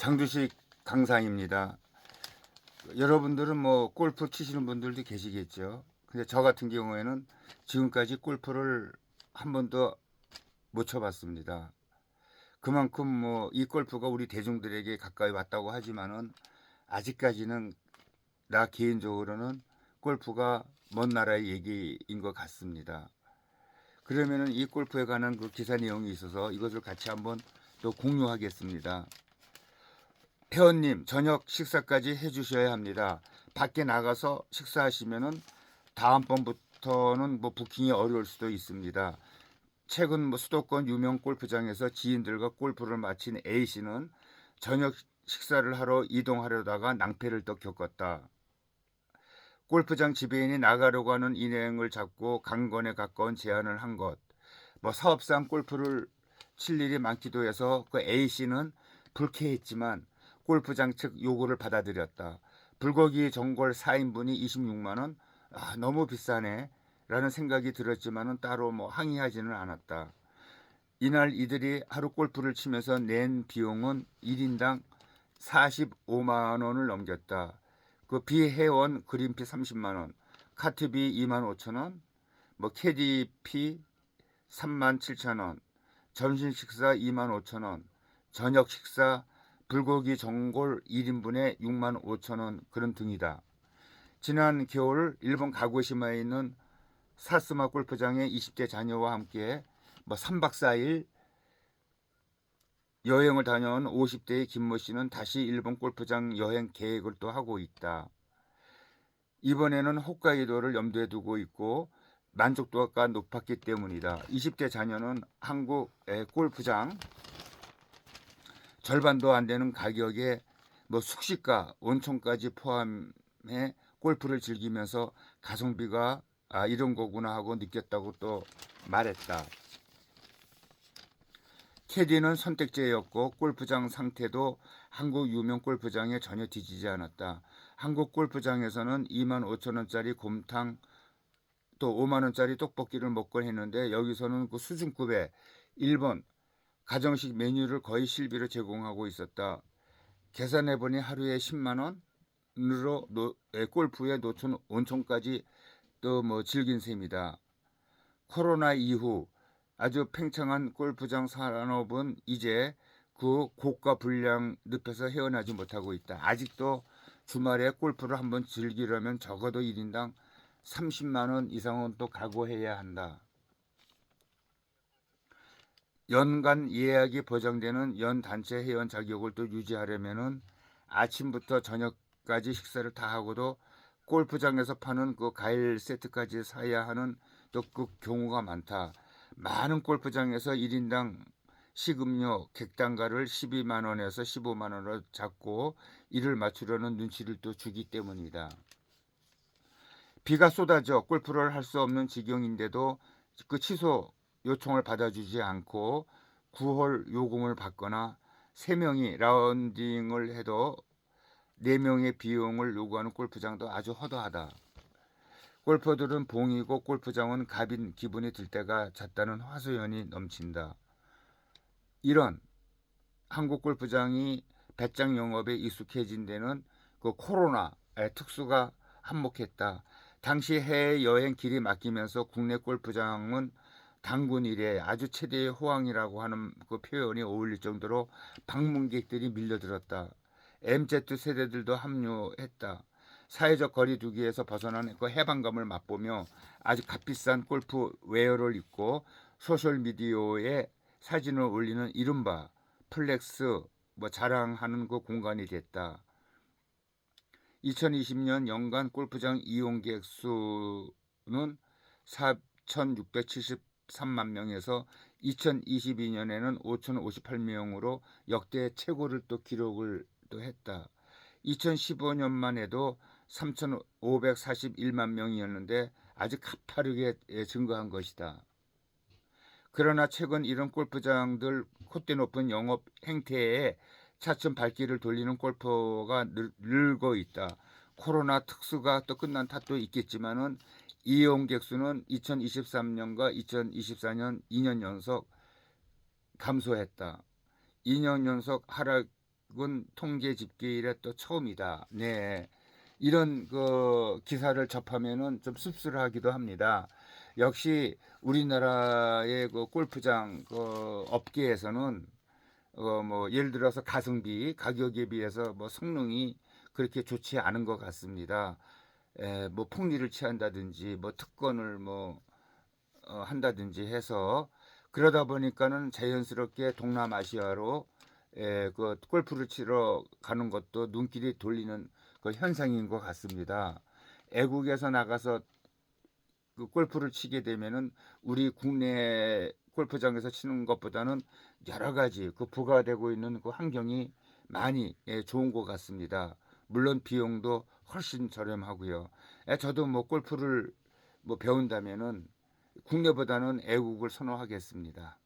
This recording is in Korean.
장두식 강사입니다. 여러분들은 뭐 골프 치시는 분들도 계시겠죠. 근데 저 같은 경우에는 지금까지 골프를 한 번도 못 쳐봤습니다. 그만큼 뭐 이 골프가 우리 대중들에게 가까이 왔다고 하지만은 아직까지는 나 개인적으로는 골프가 먼 나라의 얘기인 것 같습니다. 그러면은 이 골프에 관한 그 기사 내용이 있어서 이것을 같이 한번 또 공유하겠습니다. 회원님 저녁 식사까지 해주셔야 합니다. 밖에 나가서 식사하시면은 다음번부터는 뭐 부킹이 어려울 수도 있습니다. 최근 뭐 수도권 유명 골프장에서 지인들과 골프를 마친 A 씨는 저녁 식사를 하러 이동하려다가 낭패를 또 겪었다. 골프장 지배인이 나가려고 하는 일행을 잡고 강건에 가까운 제안을 한 것. 뭐 사업상 골프를 칠 일이 많기도 해서 그 A 씨는 불쾌했지만 골프장 측 요구를 받아들였다. 불고기 전골 4인분이 26만 원. 아, 너무 비싸네. 라는 생각이 들었지만은 따로 뭐 항의하지는 않았다. 이날 이들이 하루 골프를 치면서 낸 비용은 1인당 45만 원을 넘겼다. 그 비회원 그린피 30만 원, 카트비 2만 5천 원, 뭐 캐디피 3만 7천 원, 점심 식사 2만 5천 원, 저녁 식사 불고기 전골 1인분에 6만 5천 원 그런 등이다. 지난 겨울 일본 가고시마에 있는 사스마 골프장에 20대 자녀와 함께 뭐 3박 4일 여행을 다녀온 50대의 김모 씨는 다시 일본 골프장 여행 계획을 또 하고 있다. 이번에는 홋카이도를 염두에 두고 있고 만족도가 높았기 때문이다. 20대 자녀는 한국의 골프장 절반도 안 되는 가격에 뭐 숙식과 온천까지 포함해 골프를 즐기면서 가성비가 아 이런 거구나 하고 느꼈다고 또 말했다. 캐디는 선택제였고 골프장 상태도 한국 유명 골프장에 전혀 뒤지지 않았다. 한국 골프장에서는 2만 5천 원짜리 곰탕 또 5만 원짜리 떡볶이를 먹곤 했는데 여기서는 그 수준급의 일본 가정식 메뉴를 거의 실비로 제공하고 있었다. 계산해 보니 하루에 10만 원 으로 노, 에, 골프에 노천 온천까지 또 뭐 즐긴 셈이다. 코로나 이후 아주 팽창한 골프장 산업은 이제 그 고가 불량 늪에서 헤어나지 못하고 있다. 아직도 주말에 골프를 한번 즐기려면 적어도 1인당 30만 원 이상은 또 각오해야 한다. 연간 예약이 보장되는 연 단체 회원 자격을 또 유지하려면은 아침부터 저녁까지 식사를 다 하고도 골프장에서 파는 그 과일 세트까지 사야 하는 또 그 경우가 많다. 많은 골프장에서 1인당 식음료 객단가를 12만 원에서 15만 원으로 잡고 이를 맞추려는 눈치를 또 주기 때문이다. 비가 쏟아져 골프를 할 수 없는 지경인데도 그 취소 요청을 받아주지 않고 9홀 요금을 받거나 3명이 라운딩을 해도 4명의 비용을 요구하는 골프장도 아주 허다하다. 골퍼들은 봉이고 골프장은 갑인 기분이 들 때가 잦다는 화소연이 넘친다. 이런 한국 골프장이 배짱 영업에 익숙해진 데는 그 코로나의 특수가 한몫했다. 당시 해외 여행 길이 막히면서 국내 골프장은 당군 이래 아주 최대의 호황이라고 하는 그 표현이 어울릴 정도로 방문객들이 밀려들었다. MZ 세대들도 합류했다. 사회적 거리두기에서 벗어난 그 해방감을 맛보며 아주 값비싼 골프 웨어를 입고 소셜 미디어에 사진을 올리는 이른바 플렉스 뭐 자랑하는 그 공간이 됐다. 2020년 연간 골프장 이용 객 수는 4,673만 명에서 2022년에는 5,058명으로 역대 최고를 또 기록을 또 했다. 2015년만 해도 3,541만 명이었는데 아주 가파르게 증가한 것이다. 그러나 최근 이런 골프장들 콧대 높은 영업 행태에 차츰 발길을 돌리는 골퍼가 늘, 늘고 있다. 코로나 특수가 또 끝난 탓도 있겠지만은 이용객 수는 2023년과 2024년 2년 연속 감소했다. 2년 연속 하락 통계 집계 이래 또 처음이다. 네. 이런 그 기사를 접하면은 좀 씁쓸하기도 합니다. 역시 우리나라의 그 골프장 그 업계에서는 어 뭐 예를 들어서 가성비 가격에 비해서 뭐 성능이 그렇게 좋지 않은 것 같습니다. 에, 뭐 폭리를 취한다든지 뭐 특권을 뭐 어, 한다든지 해서 그러다 보니까는 자연스럽게 동남아시아로 에, 그 골프를 치러 가는 것도 눈길이 돌리는 그 현상인 것 같습니다. 애국에서 나가서 그 골프를 치게 되면은 우리 국내 골프장에서 치는 것보다는 여러 가지 그 부과되고 있는 그 환경이 많이 예, 좋은 것 같습니다. 물론 비용도 훨씬 저렴하고요. 예, 저도 뭐 골프를 뭐 배운다면은 국내보다는 애국을 선호하겠습니다.